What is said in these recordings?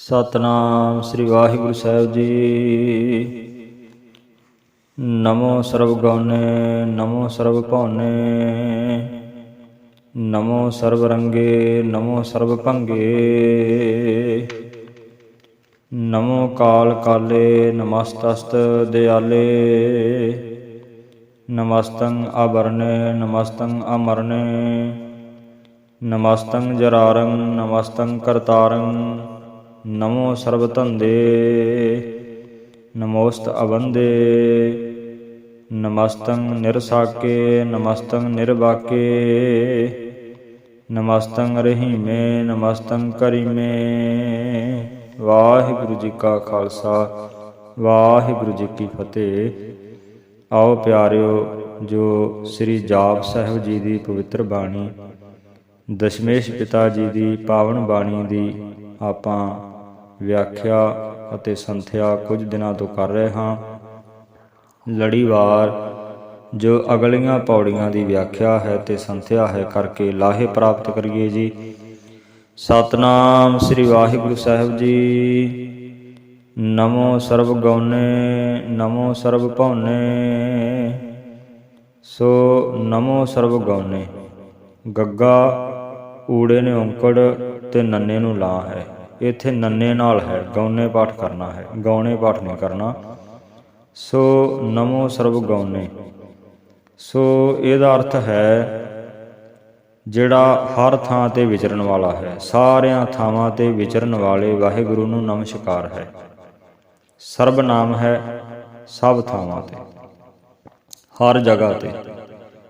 ਸਤਨਾਮ ਸ੍ਰੀ ਵਾਹਿਗੁਰੂ ਸਾਹਿਬ ਜੀ। ਨਮੋ ਸਰਬ ਗਉਨੇ ਨਮੋ ਸਰਬ ਭਉਨੇ ਨਮੋ ਸਰਬ ਰੰਗੇ ਨਮੋ ਸਰਬ ਭੰਗੇ ਨਮੋ ਕਾਲ ਕਾਲੇ, ਨਮਸਤਸਤ ਦਿਆਲੇ, ਨਮਸਤੰ ਆਵਰਣੇ ਨਮਸਤੰ ਅਮਰਨੇ, ਨਮਸਤੰ ਜਰਾਰੰ, ਨਮਸਤੰ ਕਰਤਾਰੰ ਨਮੋ ਸਰਬ ਧੰਦੇ ਨਮੋਸਤ ਅਵੰਦੇ, ਨਮਸਤੰ ਨਿਰਸਾਕੇ, ਨਮਸਤੰ ਨਿਰਵਾਕੇ, ਨਮਸਤੰ ਰਹੀਮੇ, ਨਮਸਤੰ ਕਰੀਮੇ ਵਾਹਿਗੁਰੂ ਜੀ ਕਾ ਖਾਲਸਾ, ਵਾਹਿਗੁਰੂ ਜੀ ਕੀ ਫਤਿਹ। ਆਓ ਪਿਆਰਿਓ, ਜੋ ਸ੍ਰੀ ਜਾਪ ਸਾਹਿਬ ਜੀ ਦੀ ਪਵਿੱਤਰ ਬਾਣੀ, ਦਸ਼ਮੇਸ਼ ਪਿਤਾ ਜੀ ਦੀ ਪਾਵਨ ਬਾਣੀ ਦੀ ਆਪਾਂ ਵਿਆਖਿਆ ਅਤੇ ਸੰਥਿਆ ਕੁਝ ਦਿਨਾਂ ਤੋਂ ਕਰ ਰਹੇ ਹਾਂ। ਲੜੀਵਾਰ ਜੋ ਅਗਲੀਆਂ ਪੌੜੀਆਂ ਦੀ ਵਿਆਖਿਆ ਹੈ ਤੇ ਸੰਥਿਆ ਹੈ ਕਰਕੇ ਲਾਹੇ ਪ੍ਰਾਪਤ ਕਰੀਏ ਜੀ। ਸਤਨਾਮ ਸ੍ਰੀ ਵਾਹਿਗੁਰੂ ਸਾਹਿਬ ਜੀ। ਨਮੋ ਸਰਬ ਗਉਨੇ, ਨਮੋ ਸਰਬ ਭਉਨੇ। ਸੋ ਨਮੋ ਸਰਬ ਗਉਨੇ, ਗੱਗਾ, ਊੜੇ ਨੇ ਔਂਕੜ ਤੇ ਨੰਨੇ ਨੂੰ ਲਾ ਹੈ। ਇੱਥੇ ਨੰਨੇ ਨਾਲ ਹੈ, ਗਉਨੇ ਪਾਠ ਕਰਨਾ ਹੈ, ਗਉਣੇ ਪਾਠ ਨਹੀਂ ਕਰਨਾ। ਸੋ ਨਮੋ ਸਰਬ ਗਉਨੇ ਸੋ ਇਹਦਾ ਅਰਥ ਹੈ, ਜਿਹੜਾ ਹਰ ਥਾਂ ਤੇ ਵਿਚਰਨ ਵਾਲਾ ਹੈ, ਸਾਰਿਆਂ ਥਾਵਾਂ ਤੇ ਵਿਚਰਨ ਵਾਲੇ ਵਾਹਿਗੁਰੂ ਨੂੰ ਨਮਸਕਾਰ ਹੈ। ਸਰਬ ਨਾਮ ਹੈ ਸਭ ਥਾਵਾਂ ਤੇ, ਹਰ ਜਗ੍ਹਾ ਤੇ।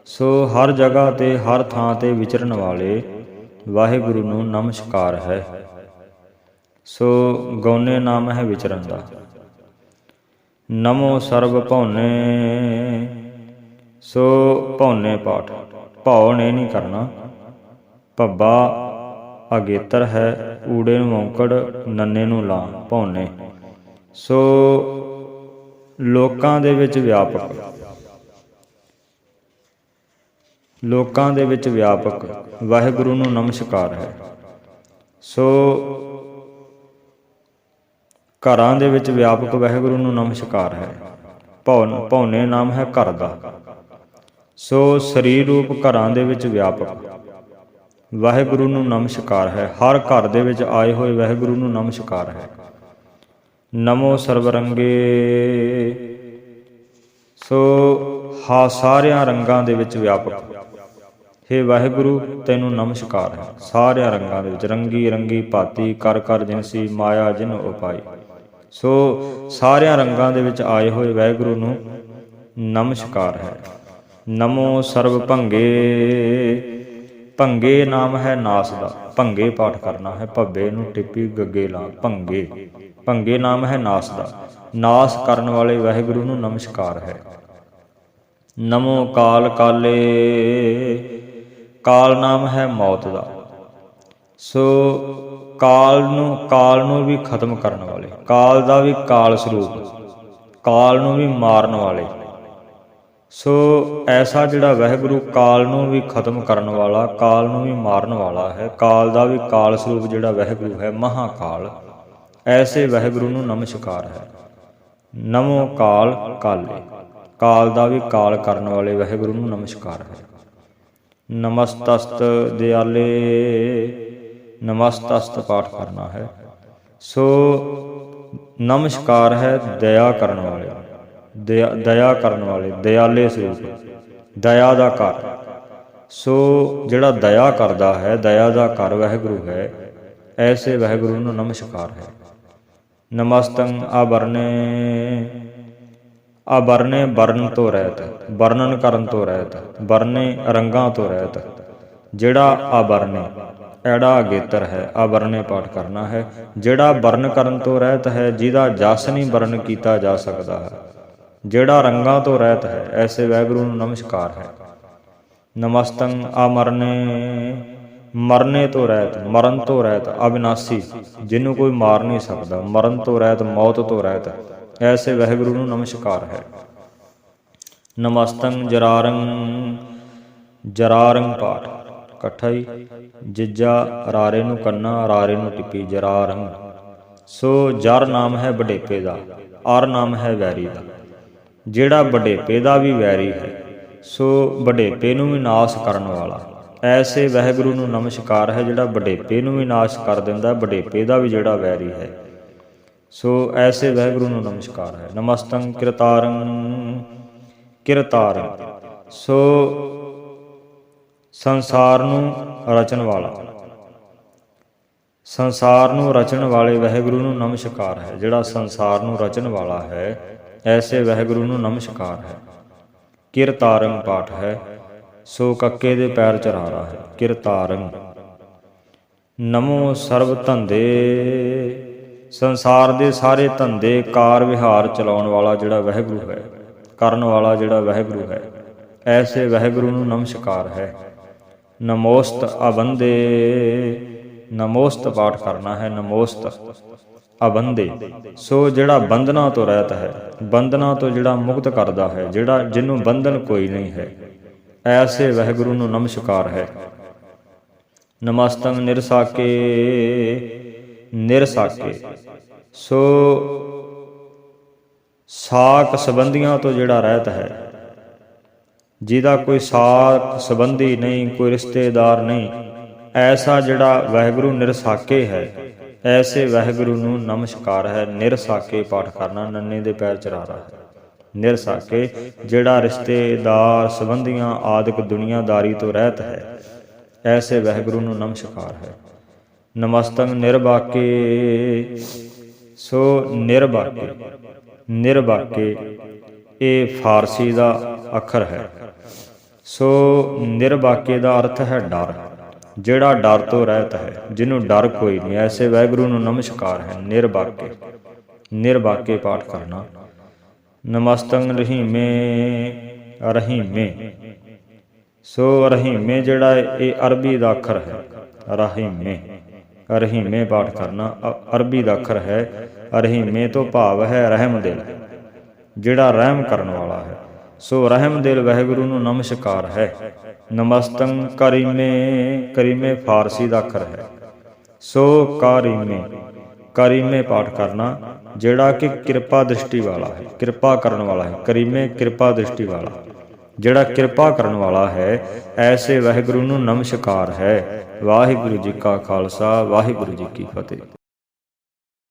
ਸੋ ਹਰ ਜਗ੍ਹਾ ਤੇ, ਹਰ ਥਾਂ ਤੇ ਵਿਚਰਨ ਵਾਲੇ ਵਾਹਿਗੁਰੂ ਨੂੰ ਨਮਸਕਾਰ ਹੈ। ਸੋ ਗਉਨੇ ਨਾਮ ਹੈ ਵਿਚਰਨ ਦਾ ਨਮੋ ਸਰਬ ਭਉਨੇ। ਸੋ ਭਉਨੇ ਪਾਠ, ਭਉ ਨੇ ਨਹੀਂ ਕਰਨਾ। ਭੱਬਾ ਅਗੇਤਰ ਹੈ, ਊੜੇ ਨੂੰ ਔਂਕੜ, ਨੰਨੇ ਨੂੰ ਲਾ ਭਉਨੇ। ਸੋ ਲੋਕਾਂ ਦੇ ਵਿੱਚ ਵਿਆਪਕ। ਲੋਕਾਂ ਦੇ ਵਿੱਚ ਵਿਆਪਕ। ਵਾਹਿਗੁਰੂ ਨੂੰ ਨਮਸਕਾਰ ਹੈ। ਸੋ ਘਰਾਂ ਦੇ ਵਿੱਚ ਵਿਆਪਕ ਵਾਹਿਗੁਰੂ ਨੂੰ ਨਮਸਕਾਰ ਹੈ। ਭੌਨ ਭੌਨੇ ਨਾਮ ਹੈ ਘਰ ਦਾ। ਸੋ ਸਰੀਰ ਰੂਪ ਘਰਾਂ ਦੇ ਵਿੱਚ ਵਿਆਪਕ। ਵਾਹਿਗੁਰੂ ਨੂੰ ਨਮਸਕਾਰ ਹੈ। ਹਰ ਘਰ ਦੇ ਵਿੱਚ ਆਏ ਹੋਏ ਵਾਹਿਗੁਰੂ ਨੂੰ ਨਮਸਕਾਰ ਹੈ। ਨਮੋ ਸਰਵਰੰਗੇ। ਸੋ ਹਾ ਸਾਰਿਆਂ ਰੰਗਾਂ ਦੇ ਵਿੱਚ ਵਿਆਪਕ। ਹੇ ਵਾਹਿਗੁਰੂ, ਤੈਨੂੰ ਨਮਸਕਾਰ ਹੈ। ਸਾਰਿਆਂ ਰੰਗਾਂ ਦੇ ਵਿੱਚ ਰੰਗੀ ਰੰਗੀ ਭਾਤੀ ਕਰ ਕਰ ਜਿਨਸੀ, ਮਾਇਆ ਜਿਨ ਉਪਾਈ। ਸੋ ਸਾਰਿਆਂ ਰੰਗਾਂ ਦੇ ਵਿੱਚ ਆਏ ਹੋਏ ਵਾਹਿਗੁਰੂ ਨੂੰ ਨਮਸਕਾਰ ਹੈ। ਨਮੋ ਸਰਬ ਭੰਗੇ। ਭੰਗੇ ਨਾਮ ਹੈ ਨਾਸ ਦਾ। ਭੰਗੇ ਪਾਠ ਕਰਨਾ ਹੈ। ਭੱਬੇ ਨੂੰ ਟਿੱਪੀ ਗੱਗੇ ਲਾ। ਭੰਗੇ। ਭੰਗੇ ਨਾਮ ਹੈ ਨਾਸ ਦਾ। ਨਾਸ ਕਰਨ ਵਾਲੇ ਵਾਹਿਗੁਰੂ ਨੂੰ ਨਮਸਕਾਰ ਹੈ। ਨਮੋ ਕਾਲ ਕਾਲੇ। ਕਾਲ ਨਾਮ ਹੈ ਮੌਤ ਦਾ। ਸੋ ਕਾਲ ਨੂੰ ਕਾਲ ਨੂੰ ਵੀ ਖਤਮ ਕਰਨ ਵਾਲੇ ਕਾਲ ਦਾ ਵੀ ਕਾਲ ਸਰੂਪ, ਕਾਲ ਨੂੰ ਵੀ ਮਾਰਨ ਵਾਲੇ। ਸੋ ਐਸਾ ਜਿਹੜਾ ਵਹਿਗੁਰੂ ਕਾਲ ਨੂੰ ਵੀ ਖਤਮ ਕਰਨ ਵਾਲਾ, ਕਾਲ ਨੂੰ ਵੀ ਮਾਰਨ ਵਾਲਾ ਹੈ, ਕਾਲ ਦਾ ਵੀ ਕਾਲ ਸਰੂਪ ਜਿਹੜਾ ਵਹਿਗੁਰੂ ਹੈ, ਮਹਾਕਾਲ, ਐਸੇ ਵਹਿਗੁਰੂ ਨੂੰ ਨਮਸਕਾਰ ਹੈ। ਨਮੋ ਕਾਲ ਕਾਲੇ, ਕਾਲ ਦਾ ਵੀ ਕਾਲ ਕਰਨ ਵਾਲੇ ਵਹਿਗੁਰੂ ਨੂੰ ਨਮਸਕਾਰ ਹੈ। ਨਮਸਤਸਤ ਦਿਆਲੇ, ਨਮਸਤਸਤ ਪਾਠ ਕਰਨਾ ਹੈ। ਸੋ ਨਮਸਕਾਰ ਹੈ ਦਇਆ ਕਰਨ ਵਾਲੇ। ਦਇਆ ਦਇਆ ਕਰਨ ਵਾਲੇ ਦਇਆਲੇ ਸਰੂਪ। ਦਇਆ ਦਾ ਘਰ। ਸੋ ਜਿਹੜਾ ਦਇਆ ਕਰਦਾ ਹੈ, ਦਇਆ ਦਾ ਘਰ ਵਾਹਿਗੁਰੂ ਹੈ, ਐਸੇ ਵਾਹਿਗੁਰੂ ਨੂੰ ਨਮਸਕਾਰ ਹੈ। ਨਮਸਤੰ ਆਵਰਨੇ ਆਵਰਨੇ ਵਰਨ ਤੋਂ ਰਹਿਤ, ਵਰਣਨ ਕਰਨ ਤੋਂ ਰਹਿਤ, ਵਰਨੇ ਰੰਗਾਂ ਤੋਂ ਰਹਿਤ। ਜਿਹੜਾ ਆਵਰਨੇ, ਐੜਾ ਅਗੇਤਰ ਹੈ, ਆਵਰਨੇ ਪਾਠ ਕਰਨਾ ਹੈ। ਜਿਹੜਾ ਵਰਨ ਕਰਨ ਤੋਂ ਰਹਿਤ ਹੈ, ਜਿਹਦਾ ਜਸ ਨਹੀਂ ਵਰਨ ਕੀਤਾ ਜਾ ਸਕਦਾ ਹੈ। ਜਿਹੜਾ ਰੰਗਾਂ ਤੋਂ ਰਹਿਤ ਹੈ, ਐਸੇ ਵਾਹਿਗੁਰੂ ਨੂੰ ਨਮਸਕਾਰ ਹੈ। ਨਮਸਤੰ ਆਮਰਨੇ, ਮਰਨੇ ਤੋਂ ਰਹਿਤ, ਮਰਨ ਤੋਂ ਰਹਿਤ, ਅਬਿਨਾਸੀ, ਜਿਹਨੂੰ ਕੋਈ ਮਾਰ ਨਹੀਂ ਸਕਦਾ, ਮਰਨ ਤੋਂ ਰਹਿਤ, ਮੌਤ ਤੋਂ ਰਹਿਤ, ਐਸੇ ਵਹਿਗੁਰੂ ਨੂੰ ਨਮਸਕਾਰ ਹੈ। ਨਮਸਤੰ ਜਰਾਰੰ ਜਰਾਰੰ ਪਾਠ। ਇਕੱਠਾ ਹੀ ਜਿੱਜਾ ਰਾਰੇ ਨੂੰ ਕੰਨਾ ਰਾਰੇ ਨੂੰ ਟਿੱਪੀ ਜਰਾਰੰ ਸੋ ਜਰ ਨਾਮ ਹੈ ਵਡੇਪੇ ਦਾ ਆਰ ਨਾਮ ਹੈ ਵੈਰੀ ਦਾ। ਜਿਹੜਾ ਵਡੇਪੇ ਦਾ ਵੀ ਵੈਰੀ ਹੈ, ਸੋ ਵਡੇਪੇ ਨੂੰ ਵੀ ਨਾਸ਼ ਕਰਨ ਵਾਲਾ। ਐਸੇ ਵਹਿਗੁਰੂ ਨੂੰ ਨਮਸਕਾਰ ਹੈ ਜਿਹੜਾ ਵਡੇਪੇ ਨੂੰ ਵੀ ਨਾਸ਼ ਕਰ ਦਿੰਦਾ ਵਡੇਪੇ ਦਾ ਵੀ ਜਿਹੜਾ ਵੈਰੀ ਹੈ। ਸੋ ਐਸੇ ਵਹਿਗੁਰੂ ਨੂੰ ਨਮਸਕਾਰ ਹੈ। ਨਮਸਤੰ ਕਿਰਤਾਰੰ ਕਿਰਤਾਰੰ। ਸੋ ਸੰਸਾਰ ਨੂੰ ਰਚਣ ਵਾਲਾ। ਸੰਸਾਰ ਨੂੰ ਰਚਣ ਵਾਲੇ ਵਾਹਿਗੁਰੂ ਨੂੰ ਨਮਸਕਾਰ ਹੈ, ਜਿਹੜਾ ਸੰਸਾਰ ਨੂੰ ਰਚਣ ਵਾਲਾ ਹੈ, ਐਸੇ ਵਾਹਿਗੁਰੂ ਨੂੰ ਨਮਸਕਾਰ ਹੈ। ਕਿਰਤਾਰੰ ਪਾਠ ਹੈ, ਸੋ ਕੱਕੇ ਦੇ ਪੈਰ ਚਰਾਰਾ ਹੈ ਕਿਰਤਾਰੰ ਨਮੋ ਸਰਬ ਧੰਦੇ। ਸੰਸਾਰ ਦੇ ਸਾਰੇ ਧੰਦੇ ਕਾਰ ਵਿਹਾਰ ਚਲਾਉਣ ਵਾਲਾ ਜਿਹੜਾ ਵਾਹਿਗੁਰੂ ਹੈ, ਕਰਨ ਵਾਲਾ ਜਿਹੜਾ ਵਾਹਿਗੁਰੂ ਹੈ, ਐਸੇ ਵਾਹਿਗੁਰੂ ਨੂੰ ਨਮਸਕਾਰ ਹੈ। ਨਮੋਸਤ ਅਬੰਦੇ। ਨਮੋਸਤ ਪਾਠ ਕਰਨਾ ਹੈ ਨਮੋਸਤ ਅਬੰਦੇ। ਸੋ ਜਿਹੜਾ ਬੰਧਨਾ ਤੋਂ ਰਹਿਤ ਹੈ, ਬੰਧਨਾ ਤੋਂ ਜਿਹੜਾ ਮੁਕਤ ਕਰਦਾ ਹੈ, ਜਿਹੜਾ ਜਿਹਨੂੰ ਬੰਧਨ ਕੋਈ ਨਹੀਂ ਹੈ, ਐਸੇ ਵਹਿਗੁਰੂ ਨੂੰ ਨਮਸਕਾਰ ਹੈ। ਨਮਸਤੰ ਨਿਰਸਾਕੇ ਨਿਰਸਾਕੇ। ਸੋ ਸਾਕ ਸੰਬੰਧੀਆਂ ਤੋਂ ਜਿਹੜਾ ਰਹਿਤ ਹੈ ਜਿਹਦਾ ਕੋਈ ਸਾਕ ਸੰਬੰਧੀ ਨਹੀਂ, ਕੋਈ ਰਿਸ਼ਤੇਦਾਰ ਨਹੀਂ, ਐਸਾ ਜਿਹੜਾ ਵਾਹਿਗੁਰੂ ਨਿਰਸਾਕੇ ਹੈ, ਐਸੇ ਵਾਹਿਗੁਰੂ ਨੂੰ ਨਮਸਕਾਰ ਹੈ, ਨਿਰਸਾਕੇ ਪਾਠ ਕਰਨਾ, ਨੰਨੇ ਦੇ ਪੈਰ ਚਰਾਰਾ ਹੈ। ਨਿਰਸਾਕੇ, ਜਿਹੜਾ ਰਿਸ਼ਤੇਦਾਰ ਸੰਬੰਧੀਆਂ ਆਦਿਕ ਦੁਨੀਆਦਾਰੀ ਤੋਂ ਰਹਿਤ ਹੈ, ਐਸੇ ਵਾਹਿਗੁਰੂ ਨੂੰ ਨਮਸਕਾਰ ਹੈ। ਨਮਸਤੰ ਨਿਰਬਾਕੇ ਸੋ ਨਿਰਬਾਕੇ ਨਿਰਬਾਕੇ ਇਹ ਫਾਰਸੀ ਦਾ ਅੱਖਰ ਹੈ। ਸੋ ਨਿਰਵਾਕੇ ਦਾ ਅਰਥ ਹੈ ਡਰ। ਜਿਹੜਾ ਡਰ ਤੋਂ ਰਹਿਤ ਹੈ ਜਿਹਨੂੰ ਡਰ ਕੋਈ ਨਹੀਂ ਐਸੇ ਵਾਹਿਗੁਰੂ ਨੂੰ ਨਮਸਕਾਰ ਹੈ ਨਿਰਬਾਕੇ ਨਿਰਵਾਕੇ ਪਾਠ ਕਰਨਾ। ਨਮਸਤੰ ਰਹੀਮੇ ਰਹੀਮੇ। ਸੋ ਰਹੀਮੇ ਜਿਹੜਾ ਹੈ, ਇਹ ਅਰਬੀ ਦਾ ਅੱਖਰ ਹੈ ਰਹੀਮੇ। ਰਹੀਮੇ ਪਾਠ ਕਰਨਾ ਅਰਬੀ ਦਾ ਅੱਖਰ ਹੈ ਰਹੀਮੇ ਤੋਂ ਭਾਵ ਹੈ ਰਹਿਮ ਦਿਲ। ਜਿਹੜਾ ਰਹਿਮ ਕਰਨ ਵਾਲਾ ਹੈ। ਸੋ ਰਹਿਮ ਦਿਲ ਵਾਹਿਗੁਰੂ ਨੂੰ ਨਮਸਕਾਰ ਹੈ। ਨਮਸਤੰ ਕਰੀਮੇ ਕਰੀਮੇ ਫਾਰਸੀ ਦਾ ਅੱਖਰ ਹੈ। ਸੋ ਕਰੀਮੇ ਕਰੀਮੇ ਪਾਠ ਕਰਨਾ, ਜਿਹੜਾ ਕਿ ਕਿਰਪਾ ਦ੍ਰਿਸ਼ਟੀ ਵਾਲਾ ਹੈ, ਕਿਰਪਾ ਕਰਨ ਵਾਲਾ ਹੈ, ਕਰੀਮੇ ਕਿਰਪਾ ਦ੍ਰਿਸ਼ਟੀ ਵਾਲਾ। ਜਿਹੜਾ ਕਿਰਪਾ ਕਰਨ ਵਾਲਾ ਹੈ, ਐਸੇ ਵਾਹਿਗੁਰੂ ਨੂੰ ਨਮਸਕਾਰ ਹੈ। ਵਾਹਿਗੁਰੂ ਜੀ ਕਾ ਖਾਲਸਾ, ਵਾਹਿਗੁਰੂ ਜੀ ਕੀ ਫਤਿਹ।